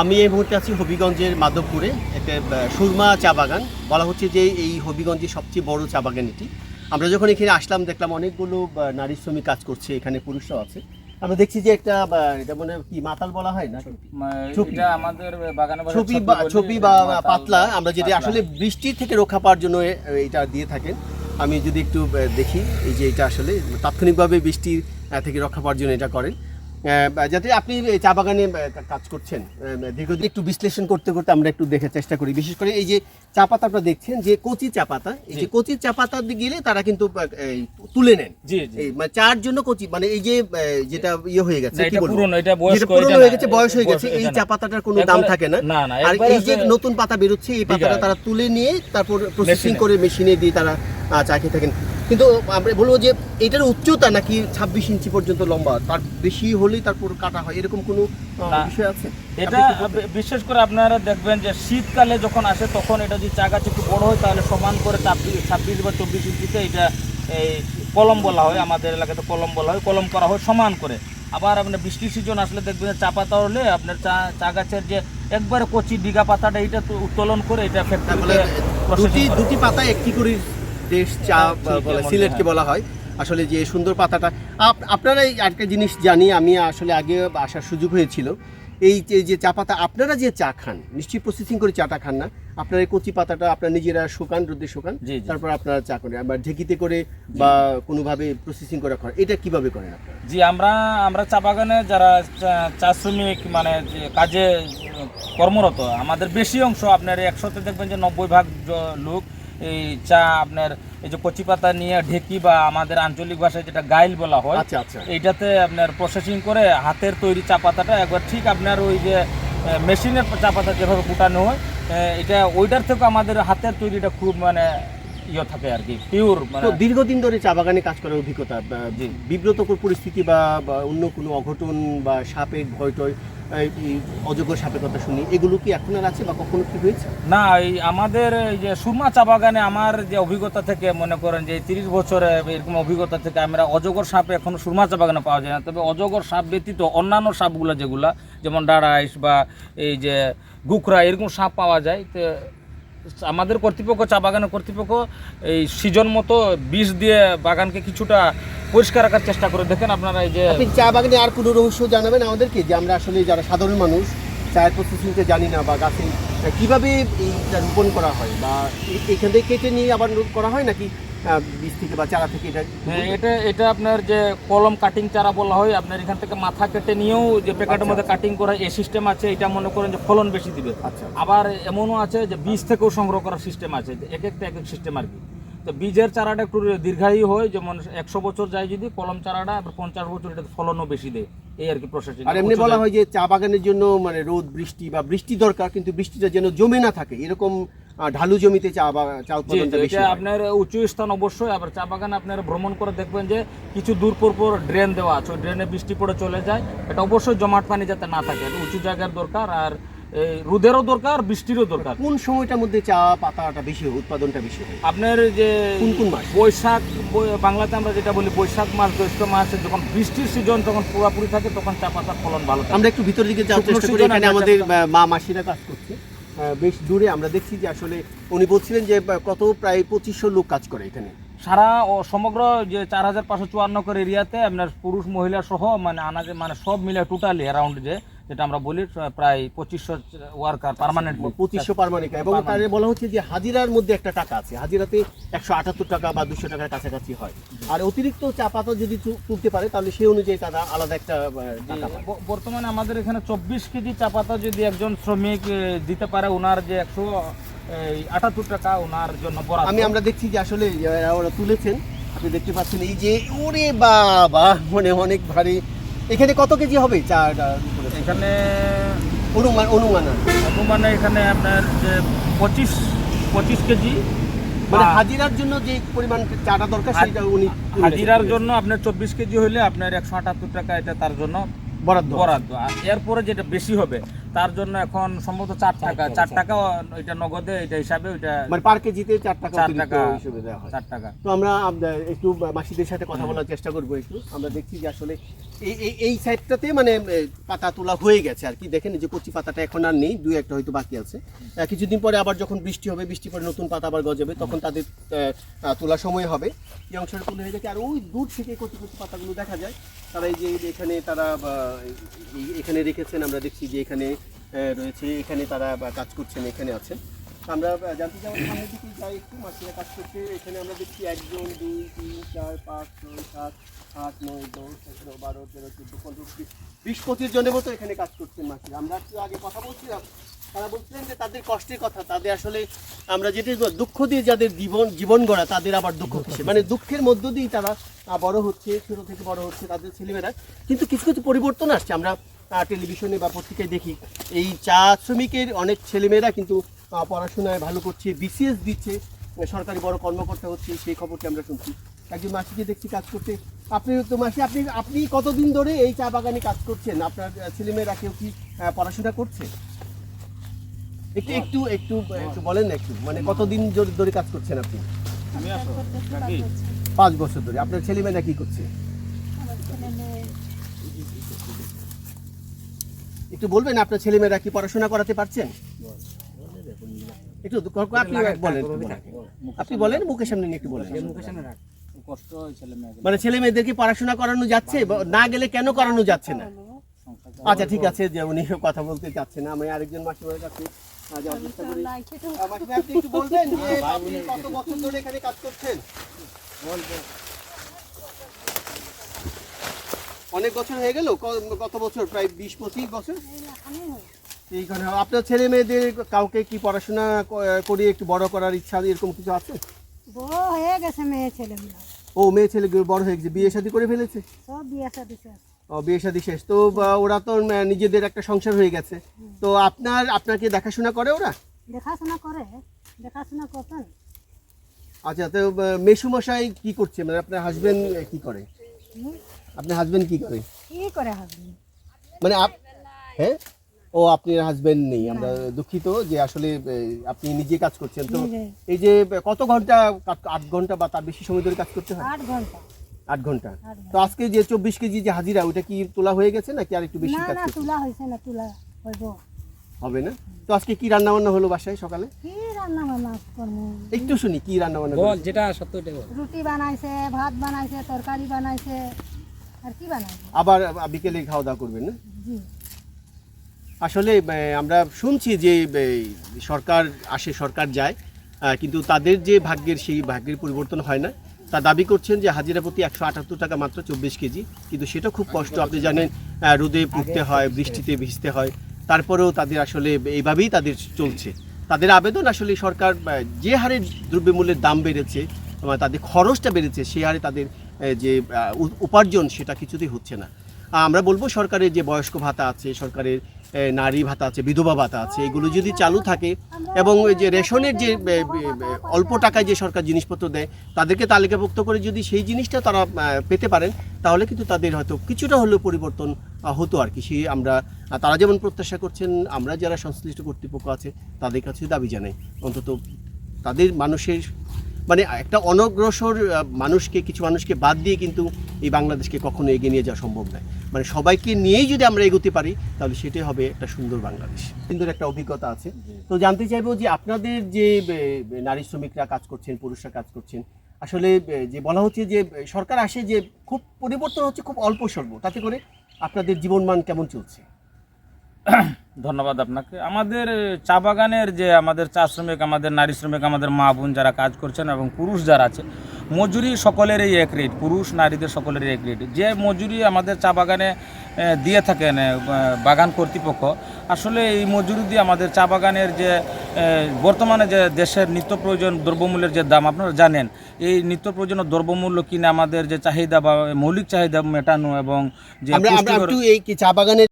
আমি এই মুহূর্তে আছি হবিগঞ্জের মাধবপুরে একটা সুরমা চা বাগান। বলা হচ্ছে যে এই হবিগঞ্জের সবচেয়ে বড় চা বাগান এটি। আমরা যখন এখানে আসলাম দেখলাম অনেকগুলো নারী শ্রমিক কাজ করছে এখানে পুরুষরাও আছে। আমরা দেখছি যে একটা এটা মানে কি মাতাল বলা হয় না। এটা আমাদের বাগানে ছবি বা ছবি বা পাতলা আমরা যেটা আসলে বৃষ্টির থেকে রক্ষা পাওয়ার জন্য এটা দিয়ে থাকেন। আমি যদি একটু দেখি এই যে এটা আসলে তাৎক্ষণিকভাবে বৃষ্টির থেকে রক্ষা পাওয়ার জন্য এটা করেন। যাতে আপনি চা বাগানে কাজ করছেন দীর্ঘদিন একটু বিশ্লেষণ করতে করতে আমরা একটু দেখে চেষ্টা করি। বিশেষ করে এই যে চা পাতা আপনারা দেখছেন যে কচি চা পাতা এই যে কচি চা পাতা গেলে তারা কিন্তু তুলে নেন। মানে চার জন্য কচি মানে এই যে যেটা ইয়ে হয়ে গেছে কি বলব? এটা পুরনো হয়ে গেছে বয়স হয়ে গেছে এই চা পাতাটার কোনো দাম থাকে না। আর এই যে নতুন পাতা বেরোচ্ছে এই পাতাটা তারা তুলে নিয়ে তারপর প্রসেসিং করে মেশিনে দিয়ে তারা চা খেয়ে থাকেন। কিন্তু আমরা বলব যে এটার উচ্চতা নাকি ছাব্বিশ ইঞ্চি পর্যন্ত লম্বা। তার বেশি হলেই তারপর কাটা হয়। এরকম কোনো বিষয় আছে? এটা বিশেষ করে আপনারা দেখবেন যে শীতকালে যখন আসে তখন এটা যদি চা গাছ একটু বড় হয় তাহলে সমান করে ছাব্বিশ বা চব্বিশ ইঞ্চিতে এটা এই কলম বলা হয়। আমাদের এলাকাতে কলম বলা হয়। কলম করা হয় সমান করে। আবার আপনার বৃষ্টির সিজন আসলে দেখবেন চা পাতা হলে আপনার চা চা গাছের যে একবারে কচি ডিগা পাতাটা এটা উত্তোলন করে এটা ফ্যাক্টরিতে দুটি দুটি পাতা একটি করে দেশ চা হ্যাঁ, বলে সিলেটকে হ্যাঁ। বলা হয় আসলে যে সুন্দর পাতাটা আপ- আপনারা এই একটা জিনিস জানি আমি আসলে আগে আসার সুযোগ হয়েছিল এই যে চা পাতা আপনারা যে চা খান নিশ্চয়ই প্রসেসিং করে চাটা খান না আপনারা এই কচি পাতাটা আপনারা নিজেরা শুকান রোদে শুকান। তারপর আপনারা চা করেন আবার ঢেকিতে করে বা কোনোভাবে প্রসেসিং করে করেন এটা কীভাবে করেন আপনারা জি আমরা আমরা চা বাগানে যারা চা- চা শ্রমিক মানে যে কাজে কর্মরত আমাদের বেশি অংশ আপনার একশোতে দেখবেন যে নব্বই ভাগ লোক এই চা আপনার এই যে কচি পাতা নিয়ে ঢেকি বা আমাদের আঞ্চলিক ভাষায় যেটা গাইল বলা হয় আচ্ছা আচ্ছা এইটাতে আপনার প্রসেসিং করে হাতের তৈরি চা পাতাটা একবার ঠিক আপনার ওই যে মেশিনের চা পাতা যেভাবে কুটানো হয় এটা ওইটার থেকে আমাদের হাতের তৈরিটা খুব মানে ইয়ে থাকে আর কি পিওর মানে দীর্ঘদিন ধরে চা বাগানে কাজ করার অভিজ্ঞতা। বিব্রতকর পরিস্থিতি বা অন্য কোনো অঘটন বা সাপের ভয় টয় অযোগ্য সাপের কথা শুনি। এগুলো কি এখন আর আছে বা কখনো কি হয়েছে? না, এই আমাদের এই যে সুরমা চা বাগানে আমার যে অভিজ্ঞতা থেকে মনে করেন যে তিরিশ বছরে এরকম অভিজ্ঞতা থেকে আমরা অজগর সাপ এখন সুরমা চা বাগানে পাওয়া যায় না। তবে অজগর সাপ ব্যতীত অন্যান্য সাপগুলো যেগুলা, যেমন ডাড়াইশ বা এই যে গুকরা, এরকম সাপ পাওয়া যায়। তো আমাদের কর্তৃপক্ষ, চা বাগানের কর্তৃপক্ষ এই সিজন মতো বিষ দিয়ে বাগানকে কিছুটা পরিষ্কার রাখার চেষ্টা করে। দেখেন আপনারা এই যে আপনি চা বাগানে আর কোনো রহস্য জানাবেন আমাদেরকে? যে আমরা আসলে যারা সাধারণ মানুষ, চায়ের প্রস্তুতিতে জানি না বা গাছে কীভাবে এইটা রোপণ করা হয়? বা এখান থেকে কেটে নিয়ে আবার রোপ করা হয় নাকি বীজ থেকে বা চারা থেকে এটা হ্যাঁ এটা এটা আপনার যে কলম কাটিং চারা বলা হয় আপনার এখান থেকে মাথা কেটে নিয়েও যে প্যাকেটের মধ্যে কাটিং করা এই সিস্টেম আছে এটা মনে করেন যে ফলন বেশি দিবে। আচ্ছা। আবার এমনও আছে যে বীজ থেকেও সংগ্রহ করার সিস্টেম আছে এক একটা এক এক সিস্টেম আর কি। তো বীজের চারাটা একটু দীর্ঘায়ী হয় যেমন একশো বছর যায় যদি কলম চারাটা আবার পঞ্চাশ বছর এটা ফলনও বেশি দেয়। এই আর কি প্রসেসিং আর এমনি বলা হয় যে চা বাগানের জন্য মানে রোদ বৃষ্টি বা বৃষ্টি দরকার কিন্তু বৃষ্টিটা যেন জমে না থাকে এরকম ঢালু জমিতে চা বা চা উৎপাদনটা বেশি এটা আপনার উঁচু স্থান অবশ্যই আবার চা বাগান আপনার ভ্রমণ করে দেখবেন যে কিছু দূর পর পর ড্রেন দেওয়া আছে ড্রেনে বৃষ্টি পড়ে চলে যায় এটা অবশ্যই জমাট পানি যাতে না থাকে উঁচু জায়গার দরকার আর রোদেরও দরকার বৃষ্টিরও দরকার। কোন সময়টার মধ্যে চা পাতাটা বেশি হয় উৎপাদনটা বেশি হয়? আপনার যে কোন কোন মাস? বৈশাখ বাংলাতে আমরা যেটা বলি বৈশাখ মাস জ্যৈষ্ঠ মাসে যখন বৃষ্টির সিজন তখন পুরোপুরি থাকে তখন চা পাতার ফলন ভালো থাকে। আমরা একটু ভিতরের দিকে যাওয়ার চেষ্টা করি এখানে আমাদের মা মাসিরা কাজ করছে। বেশ দূরে আমরা দেখছি যে আসলে উনি বলছিলেন যে কত প্রায় পঁচিশশো লোক কাজ করে এখানে। সারা সমগ্র যে চার হাজার পাঁচশো চুয়ান্ন করে এরিয়াতে আপনার পুরুষ মহিলা সহ মানে আনাজে মানে সব মিলে টোটালি অ্যারাউন্ড যে যেটা আমরা বলি প্রায় পঁচিশশো ওয়ার্কার পার্মানেন্ট পঁচিশশো পারমানিকা এবং তার বলা হচ্ছে যে হাজিরার মধ্যে একটা টাকা আছে। হাজিরাতে একশো আটাত্তর টাকা বা দুশো টাকার কাছাকাছি হয়। আর অতিরিক্ত চা পাতা যদি তুলতে পারে তাহলে সেই অনুযায়ী তারা আলাদা একটা বর্তমানে আমাদের এখানে চব্বিশ কেজি চা পাতা যদি একজন শ্রমিক দিতে পারে ওনার যে একশো আটাত্তর টাকা ওনার জন্য আমি আমরা দেখছি যে আসলে ওরা তুলেছেন। আপনি দেখতে পাচ্ছেন এই যে ওরে বাবা মানে অনেক ভারী। এখানে কত কেজি হবে? চা এখানে অনুমান অনুমান অনুমানে এখানে আপনার যে পঁচিশ পঁচিশ কেজি মানে হাজিরার জন্য যে পরিমাণ চাটা দরকার সেটা উনি হাজিরার জন্য আপনার চব্বিশ কেজি হলে আপনার একশো আটাত্তর টাকা এটা তার জন্য বরাদ্দ। বরাদ্দ। আর এরপরে যেটা বেশি হবে তার জন্য এখন সম্ভবত চার টাকা। চার টাকা এটা নগদে এটা হিসাবে ওইটা মানে পার কেজিতে চার টাকা চার টাকা হিসেবে দেওয়া হয়। চার টাকা। তো আমরা আমরা একটু মাসিদের সাথে কথা বলার চেষ্টা করব একটু। আমরা দেখছি যে আসলে এই এই সাইডটাতে মানে পাতা তোলা হয়ে গেছে আর কি। দেখেন যে কচি পাতাটা এখন আর নেই, দুই একটা হয়তো বাকি আছে। কিছুদিন পরে আবার যখন বৃষ্টি হবে, বৃষ্টি পরে নতুন পাতা আবার গজাবে, তখন তাদের তোলার সময় হবে। এই অংশটা তুলে হয়ে গেছে আর ওই দূর থেকে কচি কচি পাতাগুলো দেখা যায়। তারা এই যে এখানে তারা এখানে রেখেছেন, আমরা দেখছি যে এখানে রয়েছে, এখানে তারা কাজ করছেন, এখানে আছেন। আমরা জানতে চাই সামনের দিকে যাই একটু, মাসিরা কাজ করছে। এখানে আমরা দেখছি একজন, দুই, তিন, চার, পাঁচ, ছয়, সাত, আট, নয়, দশ, এগারো, বারো, তেরো, চোদ্দ, পনেরো, বিশ পঁচিশ জনের মতো এখানে কাজ করছেন মাসিরা। আমরা একটু আগে কথা বলছিলাম, তারা বলছিলেন যে তাদের কষ্টের কথা, তাদের আসলে আমরা যেটা দুঃখ দিয়ে যাদের জীবন জীবন গড়া, তাদের আবার দুঃখ হচ্ছে। মানে দুঃখের মধ্য দিয়েই তারা বড় হচ্ছে, ছোট থেকে বড় হচ্ছে তাদের ছেলেমেয়েরা। কিন্তু কিছু কিছু পরিবর্তন আসছে। আমরা টেলিভিশনে বা পত্রিকায় দেখি, এই চা শ্রমিকের অনেক ছেলেমেয়েরা কিন্তু পড়াশোনায় ভালো করছে বিসিএস দিচ্ছে সরকারি বড় কর্মকর্তা হচ্ছে সেই খবরটি আমরা শুনছি। একজন মাসিকে দেখছি কাজ করতে আপনি তো মাসি আপনি আপনি কতদিন ধরে এই চা বাগানে কাজ করছেন? আপনার ছেলেমেয়েরা কেউ কি পড়াশোনা করছে? একটু একটু একটু একটু বলেন একটু মানে কতদিন ধরে- ধরে কাজ করছেন আপনি? পাঁচ বছর ধরে। আপনার ছেলেমেয়েরা কি করছে? একটু বলবেন আপনার ছেলেমেয়েরা কি পড়াশোনা করাতে পারছেন? একটু আপনি বলেন আপনি বলেন মুখের সামনে একটু বলেন। কষ্ট ছেলে মানে ছেলে মেয়েদেরকে পড়াশোনা করানো যাচ্ছে না গেলে কেন করানো যাচ্ছে না? আচ্ছা ঠিক আছে যে উনি কথা বলতে চাচ্ছে না আমি আরেকজন মাসিমার কাছে আহ, যাওয়ার চেষ্টা করি। আহ, মাসিমা, আপনি একটু বলবেন যে আপনি কত বছর ধরে এখানে কাজ করছেন? অনেক বছর হয়ে গেল কত বছর প্রায় বিশ পঁচিশ বছর? এইখানে। আপনার ছেলে মেয়েদের কাউকে কি পড়াশোনা ক- করিয়ে একটু বড় করার ইচ্ছা এরকম কিছু আছে? বড় হয়ে গেছে মেয়ে ছেলেগুলো। ও মেয়ে ছেলে বড় হয়ে গেছে। বিয়ে শাদী করে ফেলেছে? সব বিয়ে শাদি শেষ। ও বিয়ে শাদী শেষ। তো ওরা তো নিজেদের একটা সংসার হয়ে গেছে। তো আপনার আপনাকে দেখাশোনা করে ওরা? দেখাশোনা করে। দেখাশোনা করতেন। আচ্ছা তো মেসুমশাই কি করছে? মানে আপনার হাজবেন্ড কি করে? আপনার হাজবেন্ড কি করে? কি করে হবে মানে আপ হ্যাঁ? ও আপনার হাজবেন্ড নেই। আমরা দুঃখিত যে আসলে আপনি নিজে কাজ করছেন। তো এই যে কত ঘণ্টা আট ঘণ্টা বা তার বেশি সময় ধরে কাজ করতে হয়? আট ঘণ্টা। আট ঘণ্টা। তো আজকে যে চব্বিশ কেজি যে হাজিরা ওটা কি তোলা হয়ে গেছে নাকি আর একটু বেশি না কাজ তুলা হয়েছে না তুলা হইব। হবে না? তো আজকে কি রান্না বান্না হলো বাসায় সকালে? কি রান্না বান্না করব? একটু শুনি কি রান্না বান্না বল যেটা সত্য ওটা বল। রুটি বানাইছে ভাত বানাইছে তরকারি বানাইছে আর কি বানাইছে? আবার বিকেলে খাওয়া দাওয়া করবেন না? জি। আসলে আমরা শুনছি যে সরকার আসে, সরকার যায় কিন্তু তাদের যে ভাগ্যের, সেই ভাগ্যের পরিবর্তন হয় না। তা দাবি করছেন যে, হাজিরা প্রতি একশো আটাত্তর টাকা মাত্র চব্বিশ কেজি, কিন্তু সেটা খুব কষ্ট। আপনি জানেন রোদে পুড়তে হয়, বৃষ্টিতে ভিজতে হয়, তারপরেও তাদের আসলে এইভাবেই তাদের চলছে। তাদের আবেদন আসলে সরকার যে হারে দ্রব্যমূল্যের দাম বেড়েছে তাদের খরচটা বেড়েছে, সে হারে তাদের যে উপার্জন, সেটা কিছুতেই হচ্ছে না। আমরা বলব সরকারের যে বয়স্ক ভাতা আছে, সরকারের নারী ভাতা আছে, বিধবা ভাতা আছে, এগুলো যদি চালু থাকে এবং ওই যে রেশনের যে অল্প টাকায় যে সরকার জিনিসপত্র দেয়, তাদেরকে তালিকাভুক্ত করে যদি সেই জিনিসটা তারা পেতে পারেন, তাহলে কিন্তু তাদের হয়তো কিছুটা হলেও পরিবর্তন হতো আর কি। সেই আমরা তারা যেমন প্রত্যাশা করছেন, আমরা যারা সংশ্লিষ্ট কর্তৃপক্ষ আছে, তাদের কাছে দাবি জানাই। অন্তত তাদের মানুষের মানে একটা অনগ্রসর মানুষকে, কিছু মানুষকে বাদ দিয়ে কিন্তু এই বাংলাদেশকে কখনো এগিয়ে নিয়ে যাওয়া সম্ভব নয়। মানে সবাইকে নিয়েই যদি আমরা এগোতে পারি তাহলে সেটাই হবে একটা সুন্দর বাংলাদেশ। সুন্দর একটা অভিজ্ঞতা আছে। তো জানতে চাইব যে আপনাদের যে নারী শ্রমিকরা কাজ করছেন পুরুষরা কাজ করছেন আসলে যে বলা হচ্ছে যে সরকার আসে যে খুব পরিবর্তন হচ্ছে খুব অল্প স্বল্প তাতে করে আপনাদের জীবনমান কেমন চলছে? ধন্যবাদ আপনাকে। আমাদের চা বাগানের যে আমাদের চা শ্রমিক আমাদের নারী শ্রমিক আমাদের মা বোন যারা কাজ করছেন এবং পুরুষ যারা আছে মজুরি সকলেরই এক রেট পুরুষ নারীদের সকলেরই এক রেট যে মজুরি আমাদের চা বাগানে দিয়ে থাকেন বাগান কর্তৃপক্ষ আসলে এই মজুরি দিয়ে আমাদের চা বাগানের যে বর্তমানে যে দেশের নিত্য প্রয়োজন দ্রব্যমূল্যের যে দাম আপনারা জানেন এই নিত্য প্রয়োজনীয় দ্রব্যমূল্য কিনে আমাদের যে চাহিদা বা মৌলিক চাহিদা মেটানো এবং যে এই চা বাগানের